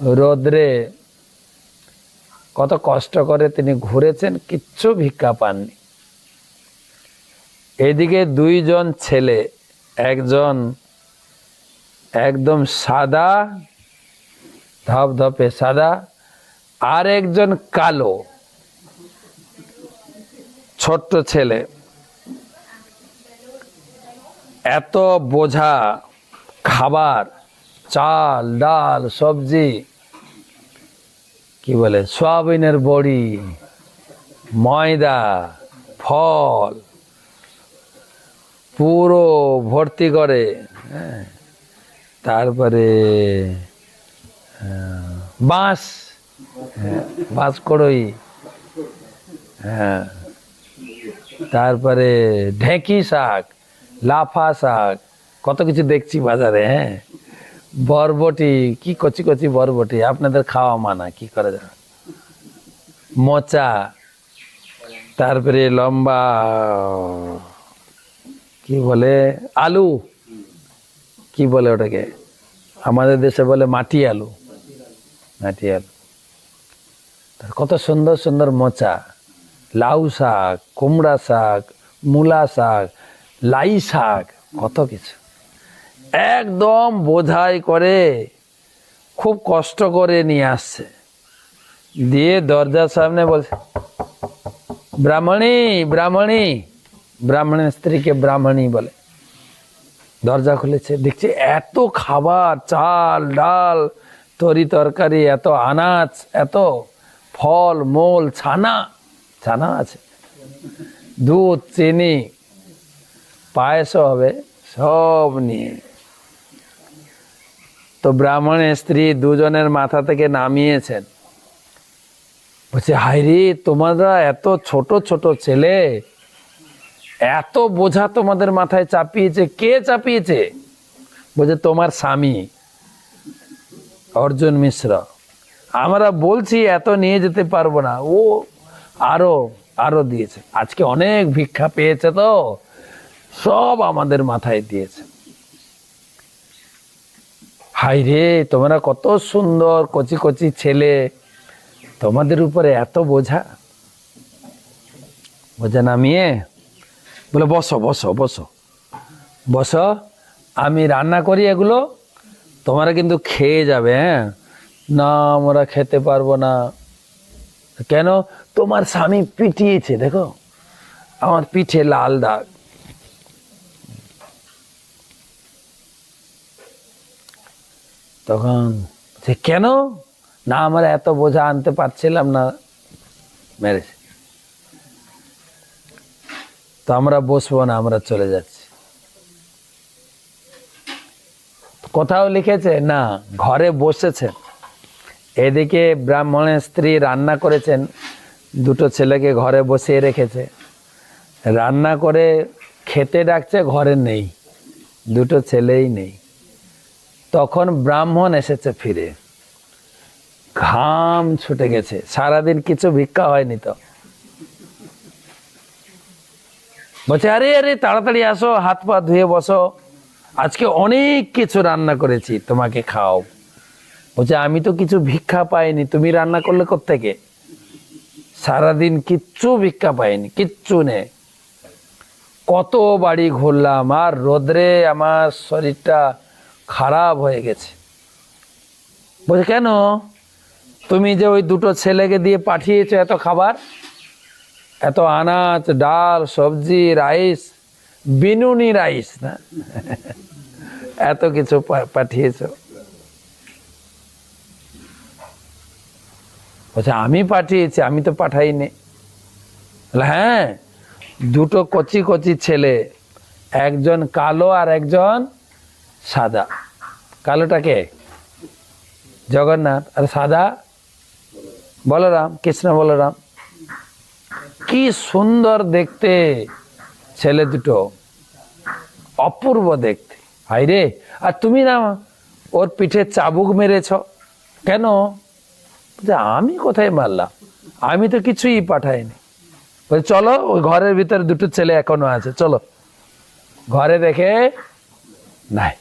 রোদ্রে কত কষ্ট করে তিনি ঘুরেছেন, কিচ্ছু ভিক্ষা পাননি। এদিকে দুইজন ছেলে, একজন একদম সাদা, ধপধপে সাদা, আর একজন কালো। ছোট্ট ছেলে। এত বোঝা খাবার, চাল, ডাল, সবজি কি বলে, সয়াবিনের বড়ি, ময়দা, ফল, পুরো ভর্তি করে হ্যাঁ তারপরে বাঁশ হ্যাঁ বাঁশ কড়ই হ্যাঁ তারপরে ঢেঁকি শাক, লাফা শাক, কত কিছু দেখছি বাজারে হ্যাঁ বরবটি, কি কচি কচি বরবটি? আপনাদের খাওয়া মানা, কি করা যাবে মোচা, তারপরে লম্বা, কি বলে? আলু। কি বলে ওটাকে? আমাদের দেশে বলে মাটি আলু। মাটি আলু। তার কত সুন্দর সুন্দর মোচা। লাউ শাক, কুমড়া শাক, মূলা শাক, লাই শাক, কত কিছু। একদম বোঝাই করে, খুব কষ্ট করে নিয়ে আসছে। দিয়ে দরজার সামনে বলছে, ব্রাহ্মণী ব্রাহ্মণী। ব্রাহ্মণের স্ত্রীকে ব্রাহ্মণী বলে। দরজা খুলেছে, দেখছি এত খাবার, চাল, ডাল, তরি তরকারি, এত আনাজ, এত ফল, মূল, ছানা ছানা আছে। দুধ, চিনি, পায়েসও হবে, সব নিয়ে। তো ব্রাহ্মণের স্ত্রী দুজনের মাথা থেকে নামিয়েছেন। বলছে হাইরি তোমরা এত ছোট ছোট ছেলে? এত বোঝা তোমাদের মাথায় চাপিয়েছে। কে চাপিয়েছে? বলছে, তোমার স্বামী, অর্জুন মিশ্র। আমরা বলছি, এত নিয়ে যেতে পারব না। ও আরও আরও দিয়েছে। আজকে অনেক ভিক্ষা পেয়েছে তো। সব আমাদের মাথায় দিয়েছে। হাই রে তোমরা কত সুন্দর কচি কচি ছেলে। তোমাদের উপরে এত বোঝা। বোঝা নামিয়ে বলে, বসো বসো বসো। বসো, আমি রান্না করি এগুলো, তোমরা কিন্তু খেয়ে যাবে হ্যাঁ? না, আমরা খেতে পারব না। কেন? তোমার স্বামী পিটিয়েছে, দেখো। আমার পিঠে লাল দাগ। তখন সে কেন? না, আমরা এত বোঝা আনতে পারছিলাম না। ম্যারেজ। তো আমরা বসবো না, আমরা চলে যাচ্ছি। কোথাও লিখেছে, না, ঘরে বসেছেন। এদিকে ব্রাহ্মণের স্ত্রী রান্না করেছেন, দুটো ছেলেকে ঘরে বসিয়ে রেখেছে। রান্না করে খেতে ডাকছে, ঘরে নেই। দুটো ছেলেই নেই। তখন ব্রাহ্মণ এসেছে ফিরে। ঘাম ছুটে গেছে। সারাদিন কিছু ভিক্ষা হয়নি তো। বলছে, আরে আরে, তাড়াতাড়ি আসো, হাত পা ধুয়ে বসো। আজকে অনেক কিছু রান্না করেছি, তোমাকে খাও। বলছে, আমি তো কিছু ভিক্ষা পাইনি, তুমি রান্না করলে থেকে সারাদিন কিচ্ছু ভিক্ষা পাইনি, কিচ্ছু নেই। কত বাড়ি ঘুরলাম, আর রোদ্রে আমার শরীরটা খারাপ হয়ে গেছে। বলছে, কেন? তুমি যে ওই দুটো ছেলেকে দিয়ে পাঠিয়েছো এত খাবার? এত আনাজ, ডাল, সবজি, রাইস, বিনুনি রাইস না? এত কিছু পাঠিয়েছো। বলছে, আমি পাঠিয়েছি, আমি তো পাঠাইনি। হ্যাঁ দুটো কচি কচি ছেলে, একজন কালো আর একজন সাদা। কালোটাকে জগন্নাথ। আর সাদা? বলরাম, কৃষ্ণ বলরাম। কি সুন্দর দেখতে ছেলে দুটো। অপূর্ব দেখতে। হাই রে আর তুমি না ওর পিঠে চাবুক মেরেছ? কেন? আমি কোথায় মারলাম? আমি তো কিছুই পাঠাইনি। বলছে, চলো, ওই ঘরের ভিতরে দুটো ছেলে এখনও আছে, চলো। ঘরে দেখে নাই।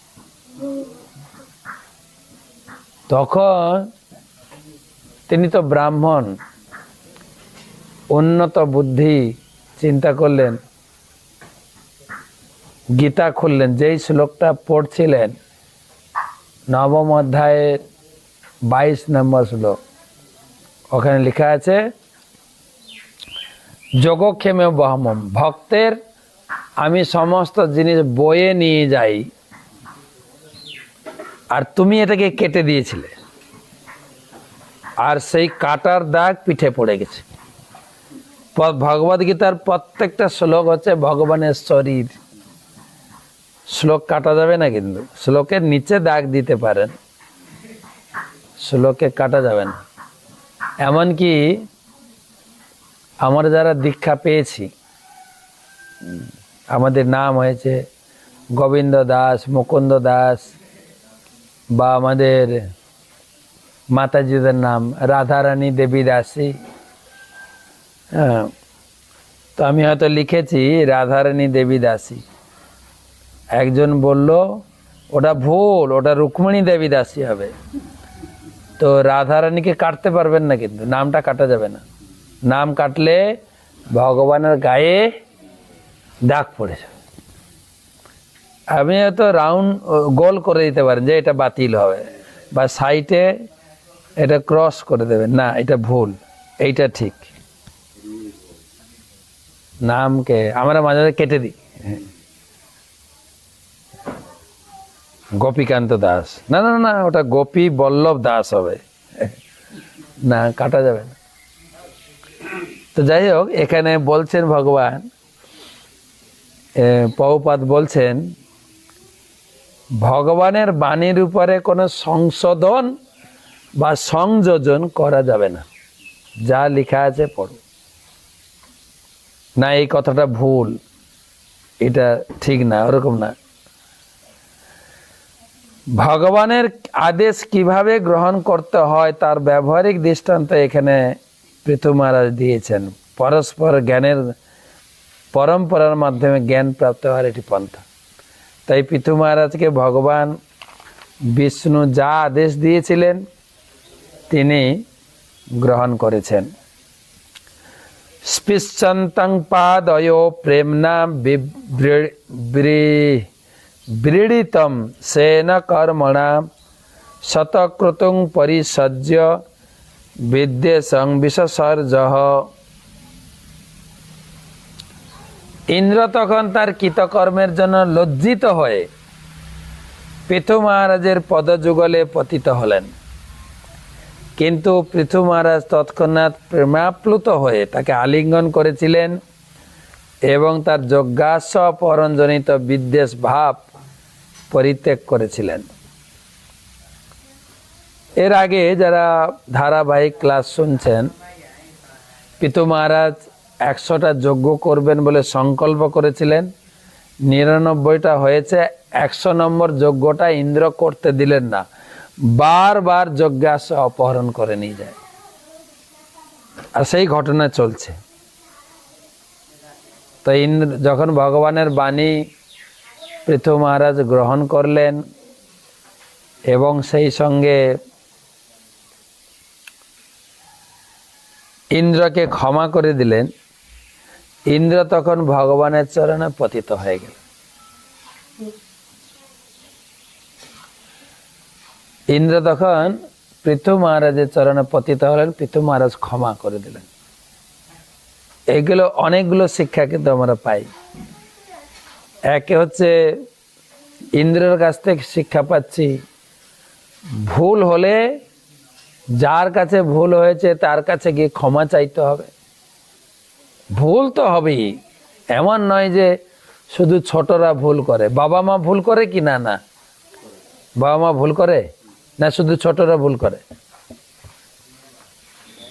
তখন তিনি তো ব্রাহ্মণ, উন্নত বুদ্ধি চিন্তা করলেন, গীতা খুললেন, যেই শ্লোকটা পড়ছিলেন, নবম অধ্যায়ের বাইশ নম্বর শ্লোক, ওখানে লেখা আছে যোগক্ষেমে বহমম, ভক্তের আমি সমস্ত জিনিস বয়ে নিয়ে যাই আর তুমি এটাকে কেটে দিয়েছিলে। আর সেই কাটার দাগ পিঠে পড়ে গেছে। ভগবদ গীতার প্রত্যেকটা শ্লোক হচ্ছে ভগবানের শরীর। শ্লোক কাটা যাবে না কিন্তু। শ্লোকের নিচে দাগ দিতে পারেন। শ্লোকে কাটা যাবে না। এমনকি আমরা যারা দীক্ষা পেয়েছি, আমাদের নাম হয়েছে গোবিন্দ দাস, মুকুন্দ দাস বা আমাদের মাতাজিদের নাম, রাধারানী দেবী দাসী। হ্যাঁ তো আমি হয়তো লিখেছি রাধারানী দেবী দাসী। একজন বলল, ওটা ভুল, ওটা রুক্মিণী দেবী দাসী হবে। তো রাধারানীকে কাটতে পারবেন না কিন্তু, নামটা কাটা যাবে না। নাম কাটলে ভগবানের গায়ে দাগ পড়ে যাবে। আপনি হয়তো রাউন্ড গোল করে দিতে পারেন যে এটা বাতিল হবে। বা সাইটে এটা ক্রস করে দেবেন। না, এটা ভুল। এইটা ঠিক। নামকে আমরা মাঝে মাঝে কেটে দিই। গোপীকান্ত দাস। না না না, ওটা গোপী বল্লভ দাস হবে। না, কাটা যাবে না। তো যাই হোক, এখানে বলছেন ভগবান পৌপাত বলছেন ভগবানের বাণীর উপরে কোনো সংশোধন বা সংযোজন করা যাবে না। যা লেখা আছে পড়ো। না, এই কথাটা ভুল। এটা ঠিক না, ওরকম না। ভগবানের আদেশ কীভাবে গ্রহণ করতে হয় তার ব্যবহারিক দৃষ্টান্ত এখানে পৃথু মহারাজ দিয়েছেন। পরস্পর জ্ঞানের পরম্পরার মাধ্যমে জ্ঞান প্রাপ্ত হওয়ার এটি পন্থা। তাই পৃথু মহারাজকে ভগবান বিষ্ণু যা আদেশ দিয়েছিলেন, তিনি গ্রহণ করেছেন। স্পৃশন্তং পাদয় প্রেমনা ব্রীড়িতম সেন কর্মণা শতক্রতুং পরিসজ্য বিদ্বেষং বিশ্বসর্জ ইন্দ্র তখন তার কৃতকর্মের জন্য লজ্জিত হয়ে পৃথু মহারাজের পদযুগলে পতিত হলেন। কিন্তু পৃথু মহারাজ তৎক্ষণাৎ প্রেমাপ্লুত হয়ে তাকে আলিঙ্গন করেছিলেন এবং তার যজ্ঞাস্য পরঞ্জনিত বিদ্বেষ ভাব পরিত্যাগ করেছিলেন। এর আগে যারা ধারাবাহিক ক্লাস শুনছেন পিতু মহারাজ একশোটা যজ্ঞ করবেন বলে সংকল্প করেছিলেন। নিরানব্বইটা হয়েছে, একশো নম্বর যজ্ঞটা ইন্দ্র করতে দিলেন না। বারবার যজ্ঞাস অপহরণ করে নিয়ে যায়। আর সেই ঘটনা চলছে। তো ইন্দ্র, যখন ভগবানের বাণী পৃথু মহারাজ গ্রহণ করলেন এবং সেই সঙ্গে ইন্দ্রকে ক্ষমা করে দিলেন ইন্দ্র তখন ভগবানের চরণে পতিত হয়ে গেল। ইন্দ্র তখন পৃথু মহারাজের চরণে পতিত হলেন, পৃথু মহারাজ ক্ষমা করে দিলেন। এইগুলো অনেকগুলো শিক্ষা কিন্তু আমরা পাই। একে হচ্ছে ইন্দ্রের কাছ থেকে শিক্ষা পাচ্ছি, ভুল হলে যার কাছে ভুল হয়েছে তার কাছে গিয়ে ক্ষমা চাইতে হবে। ভুল তো হবেই। এমন নয় যে শুধু ছোটরা ভুল করে। বাবা মা ভুল করে কি? না না। বাবা মা ভুল করে? না, শুধু ছোটরা ভুল করে?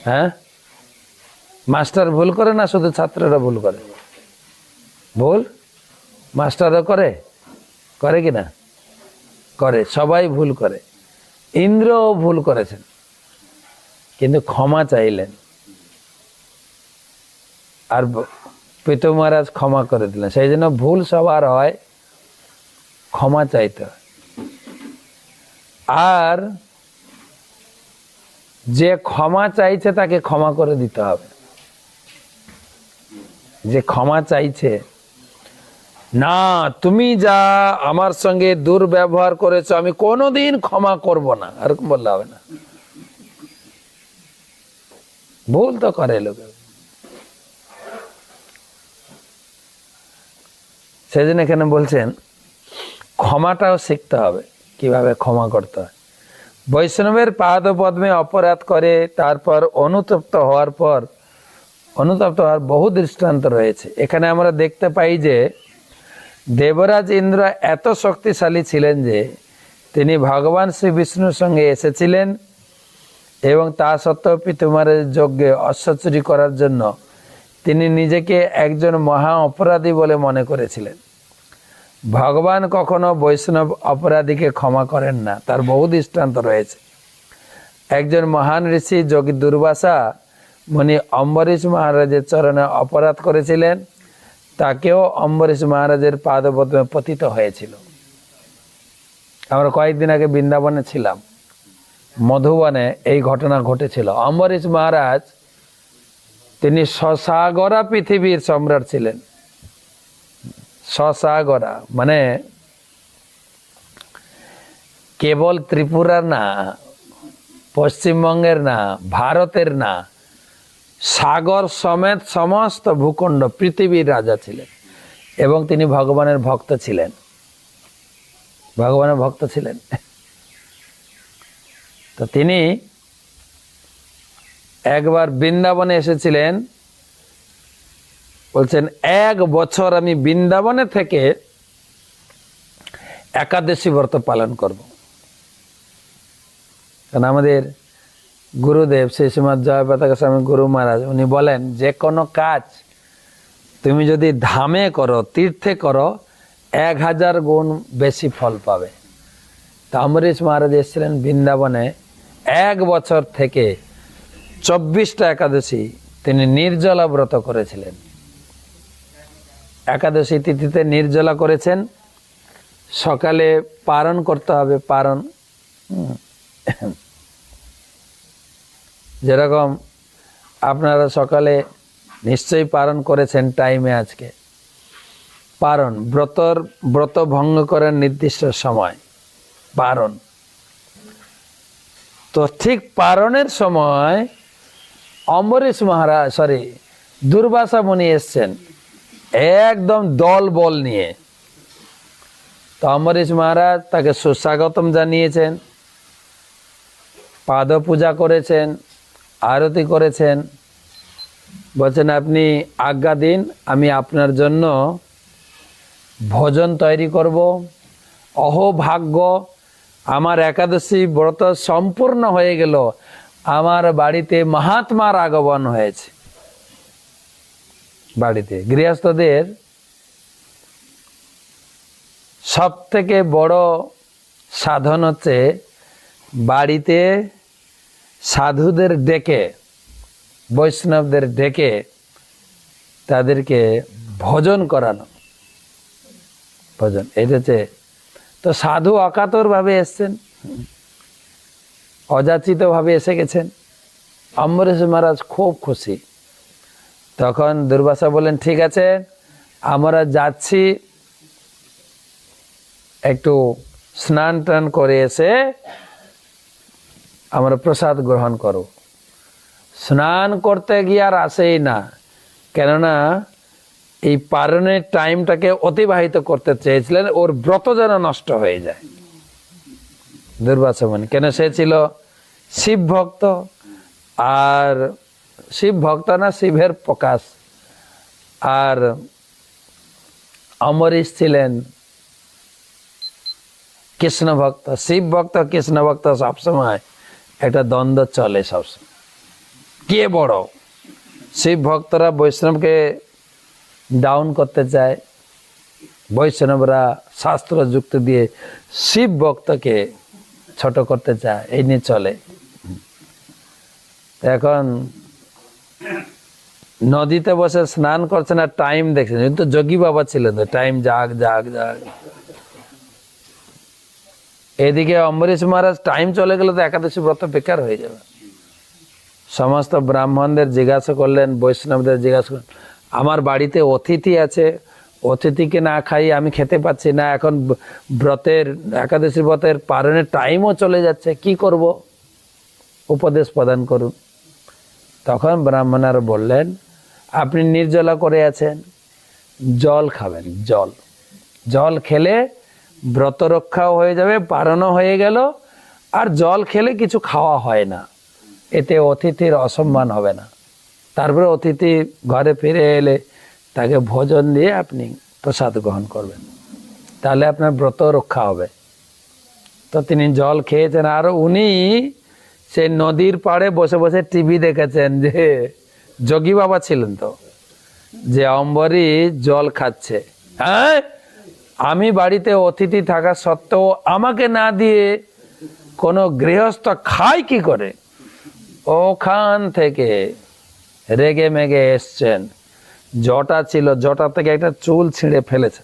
হ্যাঁ? মাস্টার ভুল করে না শুধু ছাত্ররা ভুল করে? ভুল? মাস্টারও করে? করে কি না? করে, সবাই ভুল করে। ইন্দ্রও ভুল করেছেন। কিন্তু ক্ষমা চাইলেন। আর পিতু মহারাজ ক্ষমা করে দিলেন। সেই জন্য ভুল সবার হয়, ক্ষমা চাইতে আর যে ক্ষমা চাইছে তাকে ক্ষমা করে দিতে হবে। যে ক্ষমা চাইছে, না, তুমি যা আমার সঙ্গে দুর্ব্যবহার করেছ, আমি কোনোদিন ক্ষমা করব না। এরকম বললে হবে না। ভুল তো করে লোকে। সেজন্য এখানে বলছেন, ক্ষমাটাও শিখতে হবে, কীভাবে ক্ষমা করতে হয়। বৈষ্ণবের পাদ পদ্মে অপরাধ করে, তারপর অনুতপ্ত হওয়ার পর, অনুতপ্ত হওয়ার বহু দৃষ্টান্ত রয়েছে। এখানে আমরা দেখতে পাই যে, দেবরাজ ইন্দ্র এত শক্তিশালী ছিলেন যে, তিনি ভগবান শ্রী বিষ্ণুর সঙ্গে এসেছিলেন এবং তা সত্ত্বেও পিতুমারের যজ্ঞে অশ্বচুরি করার জন্য তিনি নিজেকে একজন মহা অপরাধী বলে মনে করেছিলেন। ভগবান কখনো বৈষ্ণব অপরাধীকে ক্ষমা করেন না, তার বহু দৃষ্টান্ত রয়েছে। একজন মহান ঋষি যোগী দুর্বাসা মুনি অম্বরীশ মহারাজের চরণে অপরাধ করেছিলেন, তাকেও অম্বরীশ মহারাজের পাদপদ্মে পতিত হয়েছিল। আমরা কয়েকদিন আগে বৃন্দাবনে ছিলাম, মধুবনে এই ঘটনা ঘটেছিল। অম্বরীশ মহারাজ তিনি সসাগরা পৃথিবীর সম্রাট ছিলেন। সসাগরা মানে কেবল ত্রিপুরার না, পশ্চিমবঙ্গের না, ভারতের না, সাগর সমেত সমস্ত ভূখণ্ড পৃথিবীর রাজা ছিলেন এবং তিনি ভগবানের ভক্ত ছিলেন। ভগবানের ভক্ত ছিলেন। তো তিনি একবার বৃন্দাবনে এসেছিলেন, বলছেন, এক বছর আমি বৃন্দাবনে থেকে একাদশী ব্রত পালন করব। কারণ আমাদের গুরুদেব সেই সময় জয় পতাকা স্বামী গুরু মহারাজ, উনি বলেন, যে কোনো কাজ তুমি যদি ধামে করো, তীর্থে করো, এক হাজার গুণ বেশি ফল পাবে। তা অমরিশ মহারাজ এসেছিলেন বৃন্দাবনে এক বছর থেকে চব্বিশটা একাদশী তিনি নির্জলা ব্রত করেছিলেন। একাদশী তিথিতে নির্জলা করেছেন। সকালে পারণ করতে হবে, পারণ। যেরকম আপনারা সকালে নিশ্চয়ই পারণ করেছেন টাইমে আজকে। পারণ, ব্রতর, ব্রত ভঙ্গ করার নির্দিষ্ট সময়, পারণ। তো ঠিক পারণের সময় অম্বরীশ মহারাজ সরি দুর্বাসা মুনি এসছেন একদম দল বল নিয়ে। তো অম্বরীশ মহারাজ তাকে সুস্বাগতম জানিয়েছেন পাদ পূজা করেছেন, আরতি করেছেন। বলছেন, আপনি আজ্ঞা দিন, আমি আপনার জন্য ভোজন তৈরি করব। অহোভাগ্য, আমার একাদশী ব্রত সম্পূর্ণ হয়ে গেল। আমার বাড়িতে মহাত্মার আগমন হয়েছে। বাড়িতে। গৃহস্থদের সব থেকে বড় সাধন হচ্ছে বাড়িতে সাধুদের ডেকে, বৈষ্ণবদের ডেকে তাদেরকে ভোজন করানো। ভোজন, এটা হচ্ছে তো সাধু অকাতরভাবে এসছেন। অযাচিত ভাবে এসে গেছেন। অম্বরেশ মহারাজ খুব খুশি। তখন দুর্বাসা বলেন ঠিক আছে, আমরা যাচ্ছি। একটু স্নান টান করে এসে আমরা প্রসাদ গ্রহণ করো। স্নান করতে গিয়ে আর আসেই না, কেননা এই পারণের টাইমটাকে অতিবাহিত করতে চেয়েছিলেন, ওর ব্রত যেন নষ্ট হয়ে যায়। দুর্বাসা কেন সে ছিল শিব ভক্ত আর শিব ভক্ত না, শিবের প্রকাশ। আর অমরিশ ছিলেন কৃষ্ণ ভক্ত। শিব ভক্ত, কৃষ্ণ ভক্ত সবসময় একটা দ্বন্দ্ব চলে সবসময়। কে বড়? শিব ভক্তরা বৈষ্ণবকে ডাউন করতে চায়। বৈষ্ণবরা শাস্ত্র যুক্ত দিয়ে শিব ভক্তকে ছোট করতে চায়, এই নিয়ে চলে। এখন নদীতে বসে স্নান করছে না টাইম দেখছেন কিন্তু যোগী বাবা ছিলেন তো টাইম যাক যাক যাক এদিকে অম্বরীশ মহারাজ টাইম চলে গেলে তো একাদশী ব্রত বেকার হয়ে যাবে। সমস্ত ব্রাহ্মণদের জিজ্ঞাসা করলেন, বৈষ্ণবদের জিজ্ঞাসা করলেন, আমার বাড়িতে অতিথি আছে অতিথিকে না খাই, আমি খেতে পাচ্ছি না। এখন ব্রতের একাদশী ব্রতের পারণের টাইমও চলে যাচ্ছে। কি করব? উপদেশ প্রদান করুন। তখন ব্রাহ্মণারা বললেন, আপনি নির্জলা করে আছেন। জল খাবেন, জল। জল খেলে ব্রত রক্ষাও হয়ে যাবে পারণও হয়ে গেল। আর জল খেলে কিছু খাওয়া হয় না। এতে অতিথির অসম্মান হবে না। তারপরে অতিথি ঘরে ফিরে এলে তাকে ভোজন দিয়ে আপনি প্রসাদ গ্রহণ করবেন। তাহলে আপনার ব্রত রক্ষা হবে। তো তিনি জল খেয়েছেন আর উনি সেই নদীর পাড়ে বসে বসে টিভি দেখেছেন যে যোগী বাবা ছিলেন তো, যে অম্বরী জল খাচ্ছে। হ্যাঁ আমি বাড়িতে অতিথি থাকা সত্ত্বেও আমাকে না দিয়ে কোনো গৃহস্থ খায় কি করে? ওখান থেকে রেগে মেগে এসছেন। জটা ছিল, জটা থেকে একটা চুল ছিঁড়ে ফেলেছে।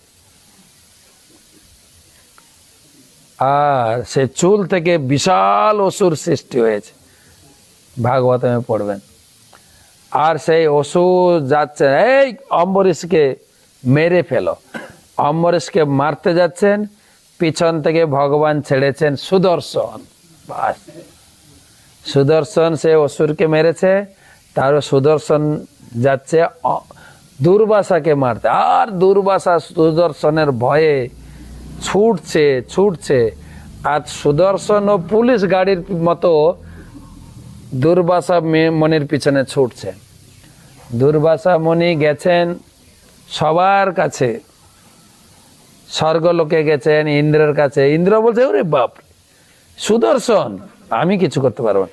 আর সে চুল থেকে বিশাল অসুর সৃষ্টি হয়েছে। ভাগবতমে পড়বেন। আর সেই অসুর যাচ্ছে, এই অম্বরীশকে মেরে ফেলো। অম্বরীশকে মারতে যাচ্ছেন, পিছন থেকে ভগবান ছেড়েছেন সুদর্শন। সুদর্শন সে অসুরকে মেরেছে তার সুদর্শন যাচ্ছে দুর্বাসাকে মারতে। আর দুর্বাসা সুদর্শনের ভয়ে ছুটছে ছুটছে। আর সুদর্শন ও পুলিশ গাড়ির মতো দুর্বাসা মনির পিছনে ছুটছে। দুর্বাসা মণি গেছেন সবার কাছে। স্বর্গলোকে গেছেন ইন্দ্রের কাছে। ইন্দ্র বলছে, ওরে বাপ, সুদর্শন, আমি কিছু করতে পারব না।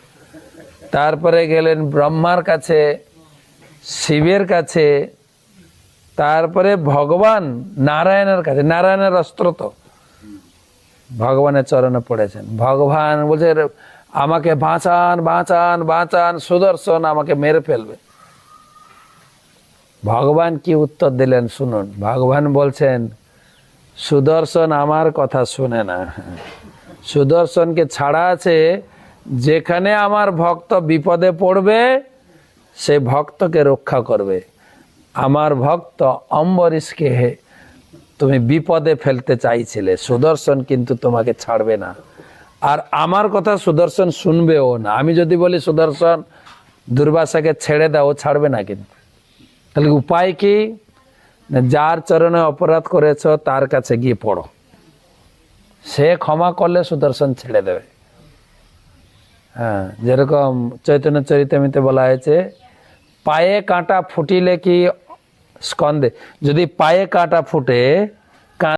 তারপরে গেলেন ব্রহ্মার কাছে, শিবের কাছে তারপরে ভগবান নারায়ণের কাছে, নারায়ণের অস্ত্র তো। ভগবানের চরণে পড়েছেন। ভগবান বলছে, আমাকে বাঁচান বাঁচান বাঁচান, সুদর্শন আমাকে মেরে ফেলবে। ভগবান কি উত্তর দিলেন শুনুন। ভগবান বলছেন, সুদর্শন আমার কথা শুনে না। সুদর্শনকে ছাড়া আছে, যেখানে আমার ভক্ত বিপদে পড়বে, সে ভক্তকে রক্ষা করবে। আমার ভক্ত অম্বরীশকে হে, তুমি বিপদে ফেলতে চাইছিলে, সুদর্শন কিন্তু তোমাকে ছাড়বে না। আর আমার কথা সুদর্শন শুনবেও না। আমি যদি বলি, সুদর্শন, দুর্বাসাকে ছেড়ে দাও, ও ছাড়বে না কিন্তু। তাহলে উপায় কি? যার চরণে অপরাধ করেছ, তার কাছে গিয়ে পড়ো। সে ক্ষমা করলে সুদর্শন ছেড়ে দেবে। হ্যাঁ যেরকম চৈতন্য চরিতামিতে বলা হয়েছে পায়ে কাঁটা ফুটিলে কি স্কন্দে যদি পায়ে কাঁটা ফুটে